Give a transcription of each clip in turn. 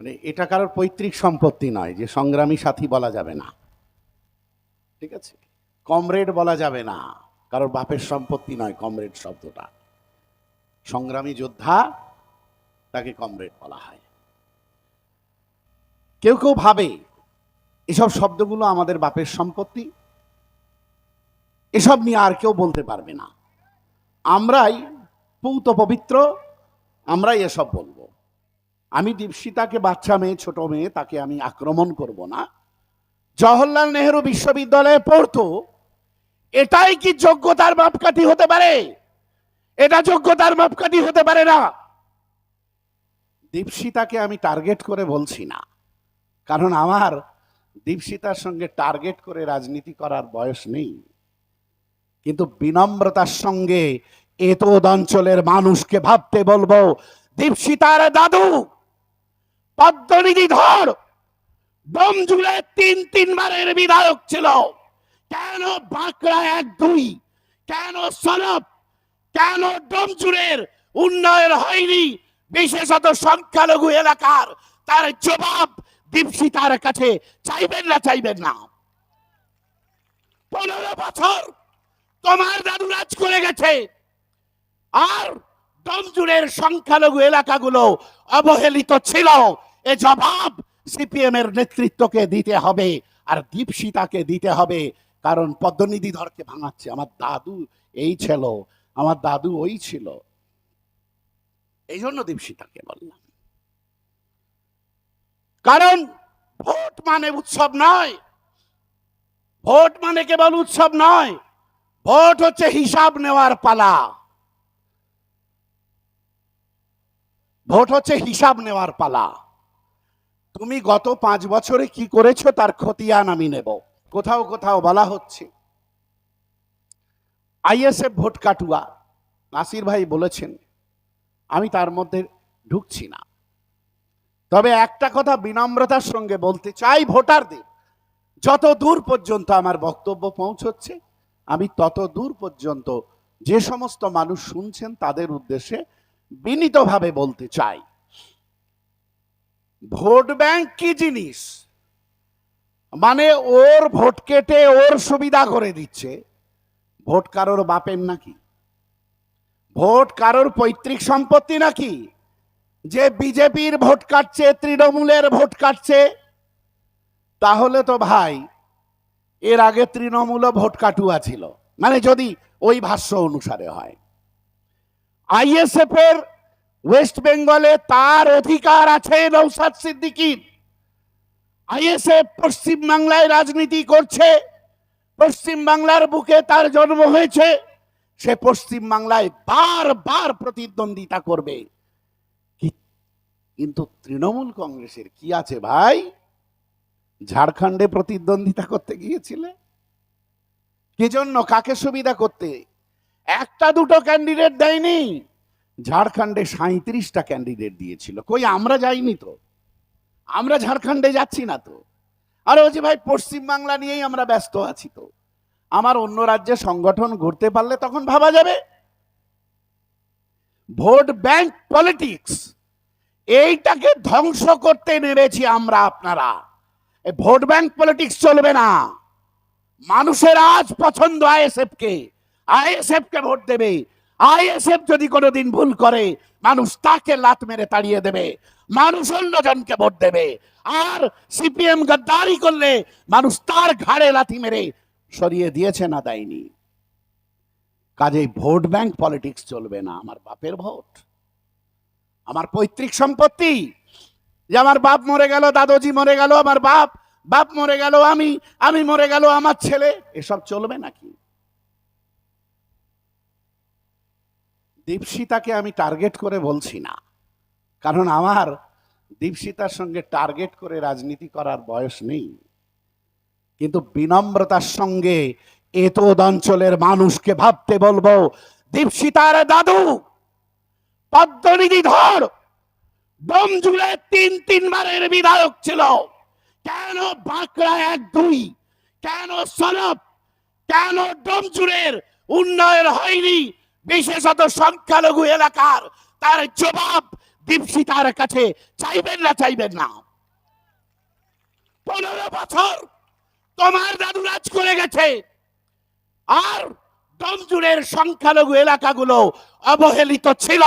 মানে এটা কারোর পৈতৃক সম্পত্তি নয় যে সংগ্রামী সাথী বলা যাবে না। ঠিক আছে? কমরেড বলা যাবে না। কারোর বাপের সম্পত্তি নয় কমরেড শব্দটা। সংগ্রামী যোদ্ধা তাকে কমরেড বলা হয়। কেউ কেউ ভাবে এসব শব্দগুলো আমাদের বাপের সম্পত্তি। এসব নিয়ে আর কেউ বলতে পারবে না। আমরাই পৌত পবিত্র, আমরাই এসব বলব। আমি দীপশিতাকে বাচ্চা মেয়ে, ছোট মেয়ে, তাকে আমি আক্রমণ করব না। জওহরলাল নেহরু বিশ্ববিদ্যালয়ে পড়তো। এটাই কি যোগ্যতার মাপকাঠি হতে পারে? এটা যোগ্যতার মাপকাঠি হতে পারে না। দীপশিতাকে আমি টার্গেট করে বলছি না। কারণ আমার দীপশিতার সঙ্গে টার্গেট করে রাজনীতি করার বয়স নেই। কিন্তু বিনম্রতার সঙ্গে এতদ অঞ্চলের মানুষকে ভাবতে বলব, দীপশিতার দাদু! পদ্মনিধি ধর। ডোমজুড়ে তিন তিনবারের বিধায়ক ছিল। কেন বাঁকড়া এক দুই? কেন সনব কেন ডোমজুড়ের উন্নয়ন হয়নি বিশেষত সংখ্যালঘু এলাকার? তার জবাব দীপশিতার কাছে চাইবেন না চাইবেন না। পনেরো বছর তোমার দাদু রাজ করে গেছে। আর ডমজুড়ের সংখ্যালঘু এলাকাগুলো অবহেলিত ছিল। এ জবাব সিপিএম এর নেতৃত্বকে দিতে হবে আর দীপশিতাকে দিতে হবে। কারণ পদ্মনিধি ধরকে ভাঙাচ্ছে। আমার দাদু এই ছিল। আমার দাদু ওই ছিল। এই জন্য দীপশিতাকে বললাম। কারণ ভোট মানে উৎসব নয়। ভোট মানে কেবল উৎসব নয়। ভোট হচ্ছে হিসাব নেওয়ার পালা। ভোট হচ্ছে হিসাব নেওয়ার পালা। তুমি গত পাঁচ বছরে কি করেছ তার খতিয়ান আমি নেব। কোথাও কোথাও বলা হচ্ছে। আইএসএফ ভোট কাটুয়া, নাসির ভাই বলেছেন, আমি তার মধ্যে ঢুকছি না। তবে একটা কথা বিনম্রতার সঙ্গে বলতে চাই ভোটারদের, যত দূর পর্যন্ত আমার বক্তব্য পৌঁছচ্ছে, আমি তত দূর পর্যন্ত যে সমস্ত মানুষ শুনছেন তাদের উদ্দেশ্যে বিনীতভাবে বলতে চাই। ভোট ব্যাংক কি জিনিস? মানে ওর ভোট কেটে ওর সুবিধা করে দিচ্ছে। ভোট কারোর বাপের নাকি? ভোট কারোর পৈতৃক সম্পত্তি নাকি? যে বিজেপির ভোট কাটছে, তৃণমূলের ভোট কাটছে। তাহলে তো ভাই, এর আগে তৃণমূল ভোট কাটুয়া ছিল। মানে যদি ওই ভাষ্য অনুসারে হয়। আইএসএফ এর ওয়েস্ট বেঙ্গলে তার অধিকার আছে নৌসাদ সিদ্দিকির। আইএসএফ পশ্চিম বাংলায় রাজনীতি করছে, পশ্চিম বাংলার বুকে তার জন্ম হয়েছে, সে পশ্চিম বাংলায় বারবার প্রতিদ্বন্দ্বিতা করবে। কিন্তু তৃণমূল কংগ্রেসের কি আছে ভাই? ঝাড়খণ্ডে প্রতিদ্বন্দ্বিতা করতে গিয়েছিলে? কি জন্য? কাকে সুবিধা করতে? একটা দুটো ক্যান্ডিডেট দেয়নি। ঝাড়খণ্ডে সাঁত্রিশটা ক্যান্ডিডেট দিয়েছিল। কই, আমরা যাইনি তো? আমরা ঝাড়খণ্ডে যাচ্ছি না তো? আর ও যে ভাই, পশ্চিমবাংলা নিয়েই আমরা ব্যস্ত আছি তো। আমার অন্য রাজ্যে সংগঠন ঘুরতে পারলে তখন ভাবা যাবে। ভোট ব্যাংক পলিটিক্স, এইটাকে ধ্বংস করতে নেমেছি আমরা আপনারা। ভোট ব্যাংক পলিটিক্স চলবে না। মানুষের আজ পছন্দ আইএসএফ কে আইএসএফ কে ভোট দেবে। আইএসএফ যদি কোনোদিন ভুল করে, মানুষ তাকে লাত মেরে তাড়িয়ে দেবে, মানুষ অন্যজনকে ভোট দেবে। আর সিপিএম গদ্দারি করলে মানুষ তার ঘাড়ে লাথি মেরে সরিয়ে দিয়েছে না দেয়নি। কাজেই ভোট ব্যাংক পলিটিক্স চলবে না, আমার বাপের ভোট। আমার পৈতৃক সম্পত্তি, যে আমার বাপ মরে গেল, দাদুজি মরে গেল, আমার বাপ বাপ মরে গেল, আমি আমি মরে গেল, আমার ছেলে, এসব চলবে নাকি? দীপশিতাকে আমি টার্গেট করে বলছি না। কারণ আমার দীপশিতার সঙ্গে টার্গেট করে রাজনীতি করার বয়স নেই। কিন্তু বিনম্রতার সঙ্গে এতদ অঞ্চলের মানুষকে ভাবতে বলব, দীপশিতার দাদু, পদ্মনিধি ধর ডোমজুড়ে তিন তিনবারের বিধায়ক ছিল। কেন বাঁকড়া এক দুই? কেন সনব কেন ডোমজুড়ের উন্নয়ন হয়নি? বিশেষত সংখ্যালঘু এলাকার, তার জবাব দীপশিতার কাছে চাইবেন না চাইবেন না। পনেরো বছর তোমার দাদু রাজ করে গেছে। আর ডমজুড়ের সংখ্যালঘু এলাকাগুলো অবহেলিত ছিল।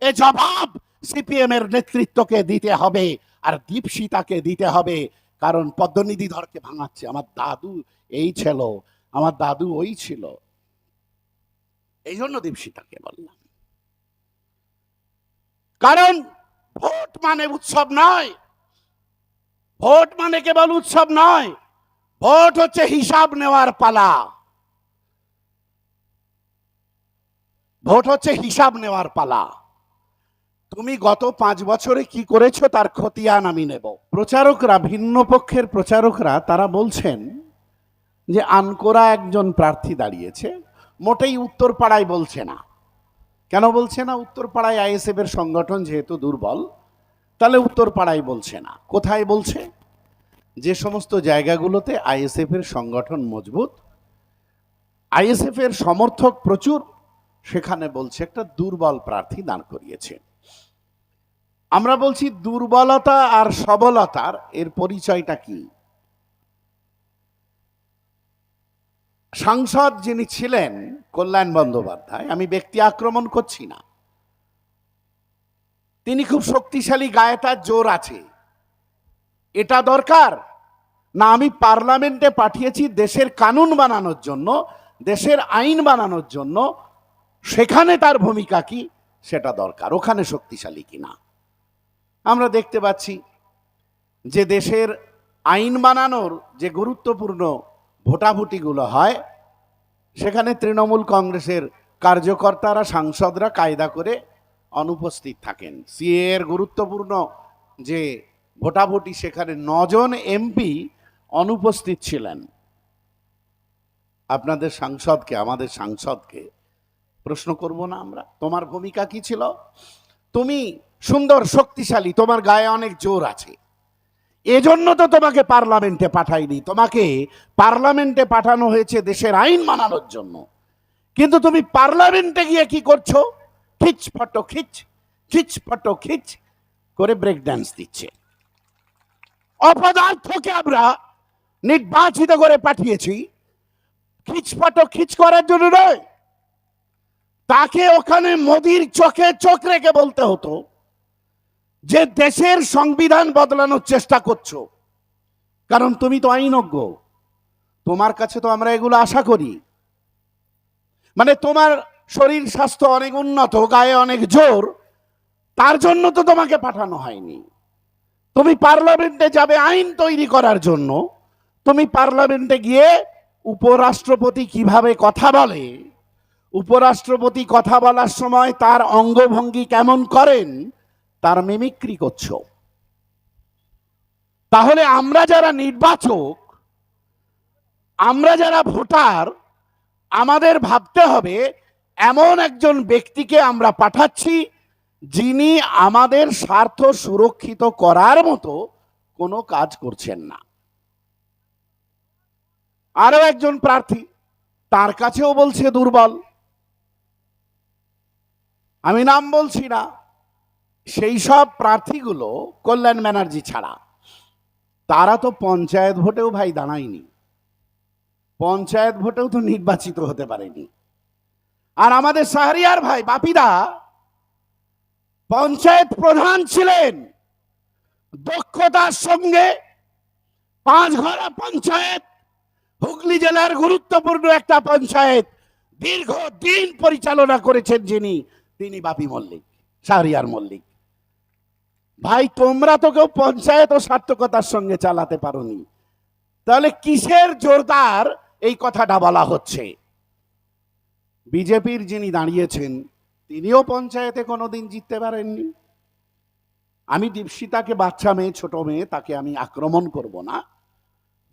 এ জবাব সিপিএম এর নেতৃত্বকে দিতে হবে আর দীপশিতাকে দিতে হবে। কারণ পদ্মনিধি ধরকে ভাঙাচ্ছে। আমার দাদু এই ছিল, আমার দাদু ওই ছিল। এই জন্য দীপশিতাকে বললাম। কারণ ভোট মানে উৎসব নয়। ভোট মানে কেবল উৎসব নয়, ভোট হচ্ছে হিসাব নেওয়ার পালা। ভোট হচ্ছে হিসাব নেওয়ার পালা। তুমি গত পাঁচ বছরে কি করেছ তার খতিয়ান আমি নেব। প্রচারকরা, ভিন্ন পক্ষের প্রচারকরা, তারা বলছেন যে আনকোরা একজন প্রার্থী দাঁড়িয়েছে। মোটেই উত্তর পাড়ায় বলছে না। কেন বলছে না? উত্তরপাড়ায় আইএসএফ এর সংগঠন যেহেতু দুর্বল, তাহলে উত্তর পাড়ায় বলছে না। কোথায় বলছে? যে সমস্ত জায়গাগুলোতে আইএসএফ এর সংগঠন মজবুত, আইএসএফ এর সমর্থক প্রচুর, সেখানে বলছে একটা দুর্বল প্রার্থী দাঁড় করিয়েছে। আমরা বলছি দুর্বলতা আর সবলতার এর পরিচয়টা কি? সাংসদ যিনি ছিলেন কল্যাণ বন্দ্যোপাধ্যায়, আমি ব্যক্তি আক্রমণ করছি না। তিনি খুব শক্তিশালী, গায়ে তার জোর আছে। এটা দরকার না, আমি পার্লামেন্টে পাঠিয়েছি দেশের কানুন বানানোর জন্য, দেশের আইন বানানোর জন্য, সেখানে তার ভূমিকা কি সেটা দরকার, ওখানে শক্তিশালী কিনা। আমরা দেখতে পাচ্ছি যে দেশের আইন বানানোর যে গুরুত্বপূর্ণ ভোটাভুটিগুলো হয়, সেখানে তৃণমূল কংগ্রেসের কার্যকর্তারা, সাংসদরা কায়দা করে অনুপস্থিত থাকেন। সিএ এর গুরুত্বপূর্ণ যে ভোটাভুটি, সেখানে নজন এমপি অনুপস্থিত ছিলেন। আপনাদের সাংসদকে, আমাদের সাংসদকে প্রশ্ন করব না আমরা। তোমার ভূমিকা কি ছিল? তুমি সুন্দর, শক্তিশালী, তোমার গায়ে অনেক জোর আছে। এজন্য তো তোমাকে পার্লামেন্টে পাঠাইনি। তোমাকে পার্লামেন্টে পাঠানো হয়েছে দেশের আইন মানানোর জন্য। কিন্তু তুমি পার্লামেন্টে গিয়ে কি করছ? খিচ ফটো খিচ খিচ ফটো খিচ করে ব্রেক ডান্স দিচ্ছে। অপদার্থকে আমরা নির্বাচিত করে পাঠিয়েছি। খিচ ফটো খিচ করার জন্য নয়। তাকে ওখানে মোদির চোখে চোখ রেখে বলতে হতো। যে দেশের সংবিধান বদলানোর চেষ্টা করছ, কারণ তুমি তো আইনজ্ঞ, তোমার কাছে তো আমরা এগুলো আশা করি। মানে তোমার শরীর স্বাস্থ্য অনেক উন্নত, গায়ে অনেক জোর, তার জন্য তো তোমাকে পাঠানো হয়নি। তুমি পার্লামেন্টে যাবে আইন তৈরি করার জন্য, তুমি পার্লামেন্টে গিয়ে উপরাষ্ট্রপতি কীভাবে কথা বলে, উপরাষ্ট্রপতি কথা বলার সময় তার অঙ্গভঙ্গি কেমন করেন তার মিমিক্রি করছ। তাহলে আমরা যারা নির্বাচক, আমরা যারা ভোটার, আমাদের ভাবতে হবে, এমন একজন ব্যক্তিকে আমরা পাঠাচ্ছি, যিনি আমাদের স্বার্থ সুরক্ষিত করার মতো কোনো কাজ করছেন না। আরও একজন প্রার্থী, তার কাছেও বলছে দুর্বল। আমি নাম বলছি না। সেই সব প্রার্থীগুলো কল্যাণ ব্যানার্জি ছাড়া। তারা তো পঞ্চায়েত ভোটেও ভাই দাঁড়ায়নি। পঞ্চায়েত ভোটেও তো নির্বাচিত হতে পারেনি। আর আমাদের শাহরিয়ার ভাই, বাপিদা, পঞ্চায়েত প্রধান ছিলেন। দক্ষতার সঙ্গে পাঁচ ঘরা পঞ্চায়েত, হুগলি জেলার গুরুত্বপূর্ণ একটা পঞ্চায়েত দীর্ঘ দিন পরিচালনা করেছেন যিনি, তিনি বাপি মল্লিক, শাহরিয়ার মল্লিক। ভাই, তোমরা তো কেউ পঞ্চায়েত ও সার্থকতার সঙ্গে চালাতে পারোনি। তাহলে কিসের জোরদার এই কথাটা বলা হচ্ছে? বিজেপির যিনি দাঁড়িয়েছেন, তিনিও পঞ্চায়েতে কোনোদিন জিততে পারেননি। আমি দীপশিতাকে বাচ্চা মেয়ে, ছোট মেয়ে, তাকে আমি আক্রমণ করব না।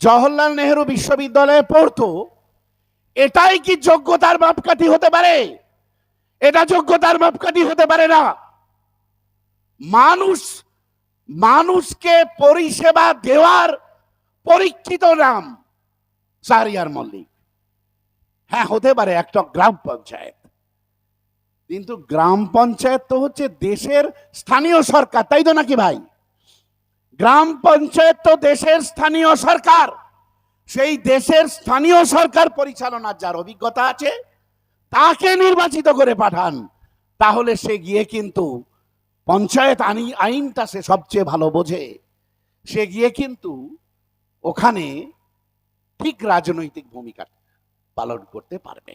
জওহরলাল নেহেরু বিশ্ববিদ্যালয়ে পড়তো। এটাই কি যোগ্যতার মাপকাঠি হতে পারে? এটা যোগ্যতার মাপকাঠি হতে পারে না। মানুষ, মানুষকে পরিষেবা দেওয়ার পরীক্ষিত নাম সারিয়ার মল্লিক। হ্যাঁ হতে পারে একটা গ্রাম পঞ্চায়েত। কিন্তু গ্রাম পঞ্চায়েত তো হচ্ছে দেশের স্থানীয় সরকার, তাই তো নাকি ভাই? গ্রাম পঞ্চায়েত তো দেশের স্থানীয় সরকার। সেই দেশের স্থানীয় সরকার পরিচালনার যার অভিজ্ঞতা আছে, তাকে নির্বাচিত করে পাঠান। তাহলে সে গিয়ে কিন্তু পঞ্চায়েত আইন আইনটা সে সবচেয়ে ভালো বোঝে। সে গিয়ে কিন্তু ওখানে ঠিক রাজনৈতিক ভূমিকা পালন করতে পারবে।